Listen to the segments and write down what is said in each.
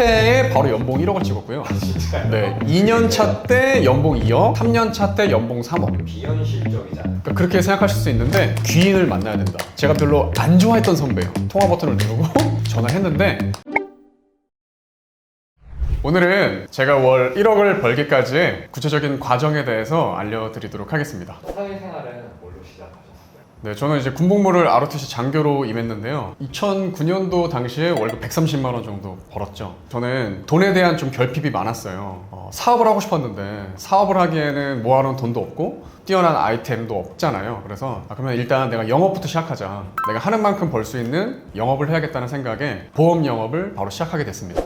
해에 바로 연봉 1억을 찍었고요. 네, 2년 차 때 연봉 2억, 3년 차 때 연봉 3억. 비현실적이잖아. 그러니까 그렇게 생각하실 수 있는데 귀인을 만나야 된다. 제가 별로 안 좋아했던 선배예요. 통화 버튼을 누르고 전화했는데 오늘은 제가 월 1억을 벌기까지 구체적인 과정에 대해서 알려드리도록 하겠습니다. 사회생활은 뭘로 시작하셨어요? 네, 저는 이제 군복무를 ROTC 장교로 임했는데요. 2009년도 당시에 월급 130만 원 정도 벌었죠. 저는 돈에 대한 좀 결핍이 많았어요. 어, 사업을 하고 싶었는데 사업을 하기에는 모아놓은 돈도 없고 뛰어난 아이템도 없잖아요. 그래서 아, 그러면 일단 내가 영업부터 시작하자. 내가 하는 만큼 벌 수 있는 영업을 해야겠다는 생각에 보험 영업을 바로 시작하게 됐습니다.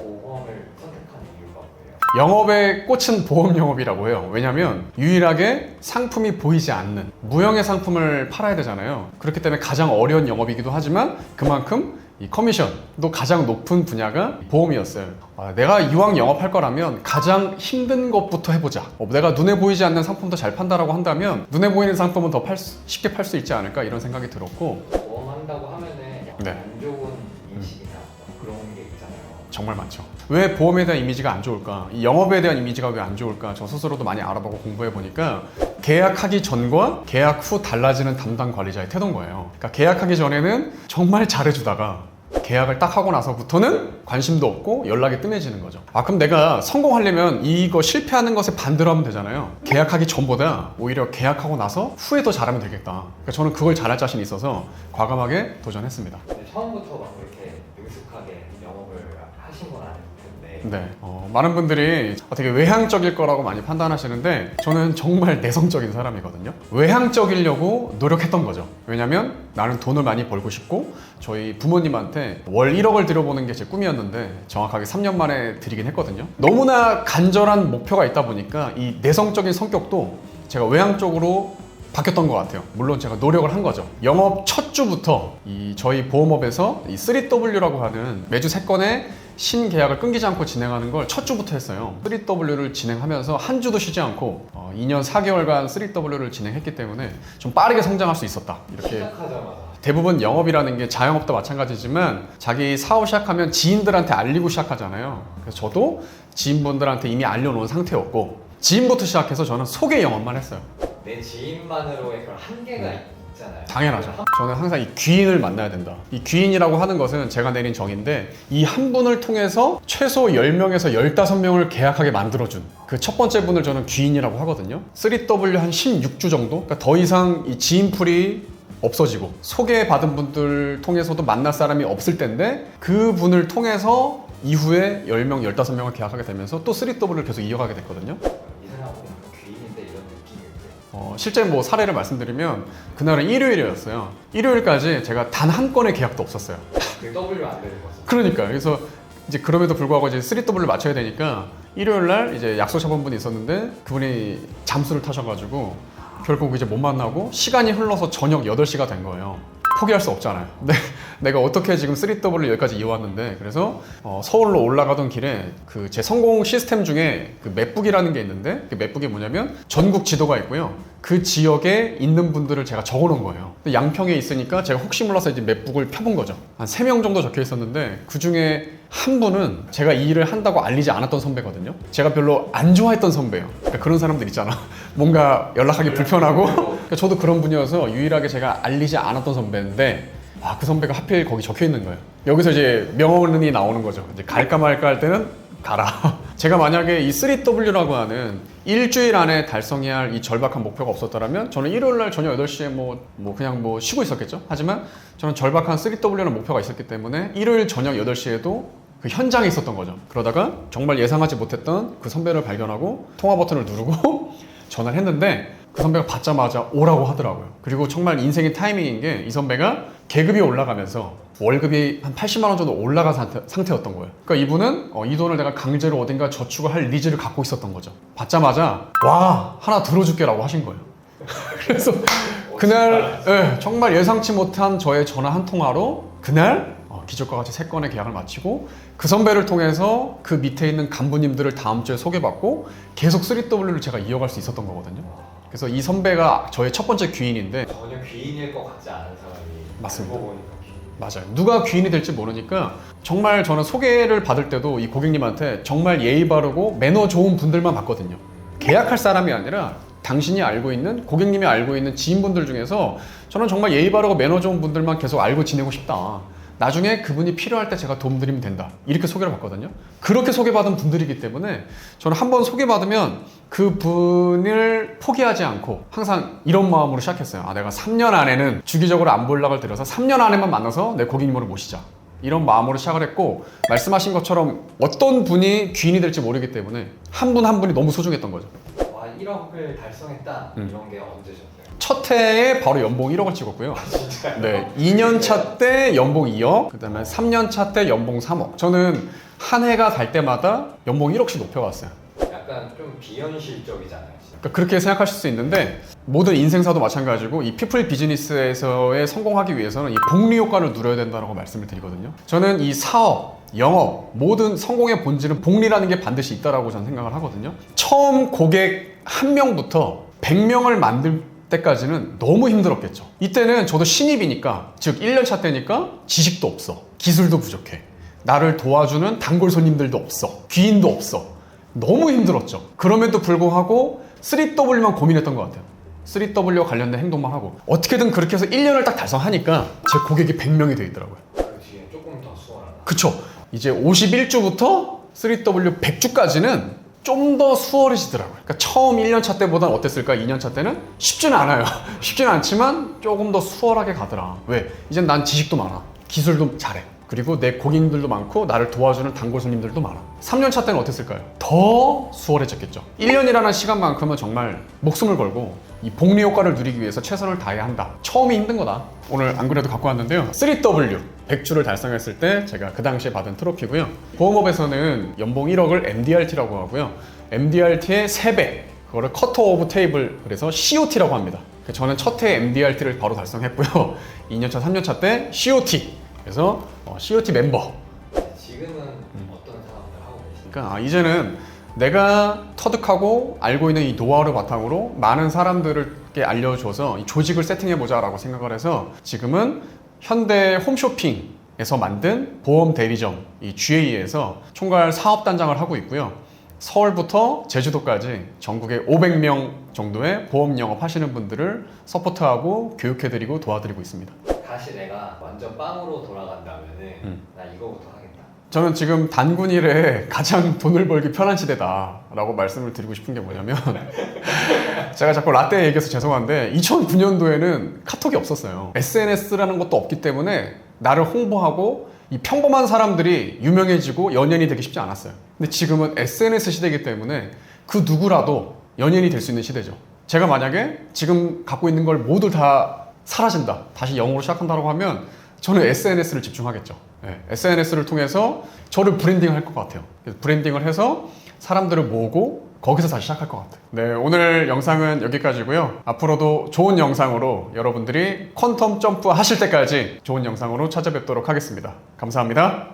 영업의 꽃은 보험 영업이라고 해요. 왜냐하면 유일하게 상품이 보이지 않는 무형의 상품을 팔아야 되잖아요. 그렇기 때문에 가장 어려운 영업이기도 하지만 그만큼 이 커미션도 가장 높은 분야가 보험이었어요. 아, 내가 이왕 영업할 거라면 가장 힘든 것부터 해보자. 어, 내가 눈에 보이지 않는 상품도 잘 판다라고 한다면 눈에 보이는 상품은 더 팔 수- 쉽게 팔 수 있지 않을까 이런 생각이 들었고 보험한다고 하면은 약간 네. 안 좋은 인식이나 뭐 그런 게 있잖아요. 정말 많죠. 왜 보험에 대한 이미지가 안 좋을까? 이 영업에 대한 이미지가 왜 안 좋을까? 저 스스로도 많이 알아보고 공부해 보니까 계약하기 전과 계약 후 달라지는 담당 관리자의 태도인 거예요. 그러니까 계약하기 전에는 정말 잘해주다가 계약을 딱 하고 나서부터는 관심도 없고 연락이 뜸해지는 거죠. 아 그럼 내가 성공하려면 이거 실패하는 것에 반대로 하면 되잖아요. 계약하기 전보다 오히려 계약하고 나서 후에 더 잘하면 되겠다. 그러니까 저는 그걸 잘할 자신이 있어서 과감하게 도전했습니다. 처음부터 막 그렇게 능숙하게 영업을 하신 건 텐데 네, 어, 많은 분들이 되게 외향적일 거라고 많이 판단하시는데 저는 정말 내성적인 사람이거든요. 외향적이려고 노력했던 거죠. 왜냐면 나는 돈을 많이 벌고 싶고 저희 부모님한테 월 1억을 들여보는 게 제 꿈이었는데 정확하게 3년 만에 드리긴 했거든요. 너무나 간절한 목표가 있다 보니까 이 내성적인 성격도 제가 외향적으로 바뀌었던 것 같아요. 물론 제가 노력을 한 거죠. 영업 첫 주부터 이 저희 보험업에서 이 3W라고 하는 매주 세 건의 신계약을 끊기지 않고 진행하는 걸 첫 주부터 했어요. 3W를 진행하면서 한 주도 쉬지 않고 어, 2년 4개월간 3W를 진행했기 때문에 좀 빠르게 성장할 수 있었다. 이렇게 시작하자마자 대부분 영업이라는 게 자영업도 마찬가지지만 자기 사업 시작하면 지인들한테 알리고 시작하잖아요. 그래서 저도 지인분들한테 이미 알려놓은 상태였고 지인부터 시작해서 저는 소개 영업만 했어요. 내 지인만으로의 그런 한계가 네. 있잖아요. 당연하죠. 저는 항상 이 귀인을 만나야 된다. 이 귀인이라고 하는 것은 제가 내린 정인데 이 한 분을 통해서 최소 10명에서 15명을 계약하게 만들어준 그 첫 번째 분을 저는 귀인이라고 하거든요. 3W 한 16주 정도? 그러니까 더 이상 이 지인풀이 없어지고 소개받은 분들 통해서도 만날 사람이 없을 텐데 그 분을 통해서 이후에 10명, 15명을 계약하게 되면서 또 3W를 계속 이어가게 됐거든요. 어, 실제 뭐 사례를 말씀드리면 그날은 일요일이었어요. 일요일까지 제가 단 한 건의 계약도 없었어요. 그 W 안 되는 거죠. 그러니까 그래서 이제 그럼에도 불구하고 이제 3W를 맞춰야 되니까 일요일 날 이제 약속 잡은 분이 있었는데 그분이 잠수를 타셔가지고 결국 이제 못 만나고 시간이 흘러서 저녁 8시가 된 거예요. 포기할 수 없잖아요. 근데 내가 어떻게 지금 3W를 여기까지 이어왔는데 그래서 어, 서울로 올라가던 길에 그 제 성공 시스템 중에 그 맵북이라는 게 있는데 그 맵북이 뭐냐면 전국 지도가 있고요. 그 지역에 있는 분들을 제가 적어 놓은 거예요. 양평에 있으니까 제가 혹시 몰라서 이제 맵북을 펴본 거죠. 한 3명 정도 적혀 있었는데 그 중에 한 분은 제가 이 일을 한다고 알리지 않았던 선배거든요. 제가 별로 안 좋아했던 선배예요. 그러니까 그런 사람들 있잖아. 뭔가 연락하기 불편하고. 그러니까 저도 그런 분이어서 유일하게 제가 알리지 않았던 선배인데 아, 그 선배가 하필 거기 적혀 있는 거예요. 여기서 이제 명언이 나오는 거죠. 이제 갈까 말까 할 때는 가라. 제가 만약에 이 3W라고 하는 일주일 안에 달성해야 할 이 절박한 목표가 없었더라면 저는 일요일 날 저녁 8시에 뭐, 뭐 그냥 뭐 쉬고 있었겠죠. 하지만 저는 절박한 3W라는 목표가 있었기 때문에 일요일 저녁 8시에도 그 현장에 있었던 거죠. 그러다가 정말 예상하지 못했던 그 선배를 발견하고 통화 버튼을 누르고 전화를 했는데 그 선배가 받자마자 오라고 하더라고요. 그리고 정말 인생의 타이밍인 게 이 선배가 계급이 올라가면서 월급이 한 80만 원 정도 올라간 상태, 상태 였던 거예요. 그러니까 이분은 어, 이 돈을 내가 강제로 어딘가 저축을 할 니즈를 갖고 있었던 거죠. 받자마자 와 하나 들어줄게라고 하신 거예요. 그래서 그날 예, 정말 예상치 못한 저의 전화 한 통화로 그날 어, 기적과 같이 세 건의 계약을 마치고 그 선배를 통해서 그 밑에 있는 간부님들을 다음 주에 소개받고 계속 3W를 제가 이어갈 수 있었던 거거든요. 그래서 이 선배가 저의 첫 번째 귀인인데 전혀 귀인일 것 같지 않은 사람이 맞습니다. 알고 보니까 귀인. 맞아요. 누가 귀인이 될지 모르니까 정말 저는 소개를 받을 때도 이 고객님한테 정말 예의 바르고 매너 좋은 분들만 받거든요. 계약할 사람이 아니라 당신이 알고 있는 고객님이 알고 있는 지인분들 중에서 저는 정말 예의 바르고 매너 좋은 분들만 계속 알고 지내고 싶다. 나중에 그분이 필요할 때 제가 도움드리면 된다. 이렇게 소개를 받거든요. 그렇게 소개받은 분들이기 때문에 저는 한 번 소개받으면 그 분을 포기하지 않고 항상 이런 마음으로 시작했어요. 아, 내가 3년 안에는 주기적으로 안부 연락을 드려서 3년 안에만 만나서 내 고객님으로 모시자. 이런 마음으로 시작을 했고 말씀하신 것처럼 어떤 분이 귀인이 될지 모르기 때문에 한 분한 분이 너무 소중했던 거죠. 와 1억을 달성했다 음. 이런 게 언제셨어요? 첫 해에 바로 연봉 1억을 찍었고요. 네, 2년 차 때 연봉 2억, 그다음에 3년 차 때 연봉 3억. 저는 한 해가 갈 때마다 연봉 1억씩 높여왔어요. 약간 좀 비현실적이잖아요. 진짜. 그러니까 그렇게 생각하실 수 있는데 모든 인생사도 마찬가지고 이 피플 비즈니스에서의 성공하기 위해서는 이 복리 효과를 누려야 된다고 말씀을 드리거든요. 저는 이 사업, 영업 모든 성공의 본질은 복리라는 게 반드시 있다라고 저는 생각을 하거든요. 처음 고객 한 명부터 100명을 만들 때까지는 너무 힘들었겠죠. 이때는 저도 신입이니까 즉 1년 차 때니까 지식도 없어. 기술도 부족해. 나를 도와주는 단골 손님들도 없어. 귀인도 없어. 너무 힘들었죠. 그럼에도 불구하고 3W만 고민했던 것 같아요. 3W 관련된 행동만 하고 어떻게든 그렇게 해서 1년을 딱 달성하니까 제 고객이 100명이 돼 있더라고요. 그 뒤에 조금 더 수월하다. 그쵸? 이제 51주부터 3W 100주까지는 좀 더 수월해지더라고요. 그러니까 처음 1년 차 때보다는 어땠을까? 2년 차 때는 쉽지는 않아요. 쉽지는 않지만 조금 더 수월하게 가더라. 왜? 이젠 난 지식도 많아. 기술도 잘해. 그리고 내 고객님들도 많고 나를 도와주는 단골 손님들도 많아. 3년 차 때는 어땠을까요? 더 수월해졌겠죠. 1년이라는 시간만큼은 정말 목숨을 걸고 이 복리 효과를 누리기 위해서 최선을 다해야 한다. 처음이 힘든 거다. 오늘 안 그래도 갖고 왔는데요. 3W 100주를 달성했을 때 제가 그 당시에 받은 트로피고요. 보험업에서는 연봉 1억을 MDRT라고 하고요. MDRT의 3배, 그거를 커터 오브 테이블 그래서 COT라고 합니다. 저는 첫 해 MDRT를 바로 달성했고요. 2년차, 3년차 때 COT, 그래서 어, COT 멤버. 지금은 어떤 사업을 하고 계신가요? 그러니까 아, 이제는 내가 터득하고 알고 있는 이 노하우를 바탕으로 많은 사람들에게 알려줘서 이 조직을 세팅해보자라고 생각을 해서 지금은 현대 홈쇼핑에서 만든 보험 대리점 이 GA에서 총괄 사업단장을 하고 있고요. 서울부터 제주도까지 전국에 500명 정도의 보험 영업 하시는 분들을 서포트하고 교육해드리고 도와드리고 있습니다. 다시 내가 완전 빵으로 돌아간다면은 음. 나 이거부터 하겠다. 저는 지금 단군 일에 가장 돈을 벌기 편한 시대다라고 말씀을 드리고 싶은 게 뭐냐면 제가 자꾸 라떼 얘기해서 죄송한데 2009년도에는 카톡이 없었어요. SNS라는 것도 없기 때문에 나를 홍보하고 이 평범한 사람들이 유명해지고 연예인이 되기 쉽지 않았어요. 근데 지금은 SNS 시대이기 때문에 그 누구라도 연예인이 될 수 있는 시대죠. 제가 만약에 지금 갖고 있는 걸 모두 다 사라진다. 다시 영어로 시작한다고 하면 저는 SNS를 집중하겠죠. SNS를 통해서 저를 브랜딩 할 것 같아요. 브랜딩을 해서 사람들을 모으고 거기서 다시 시작할 것 같아요. 네, 오늘 영상은 여기까지고요. 앞으로도 좋은 영상으로 여러분들이 퀀텀 점프 하실 때까지 좋은 영상으로 찾아뵙도록 하겠습니다. 감사합니다.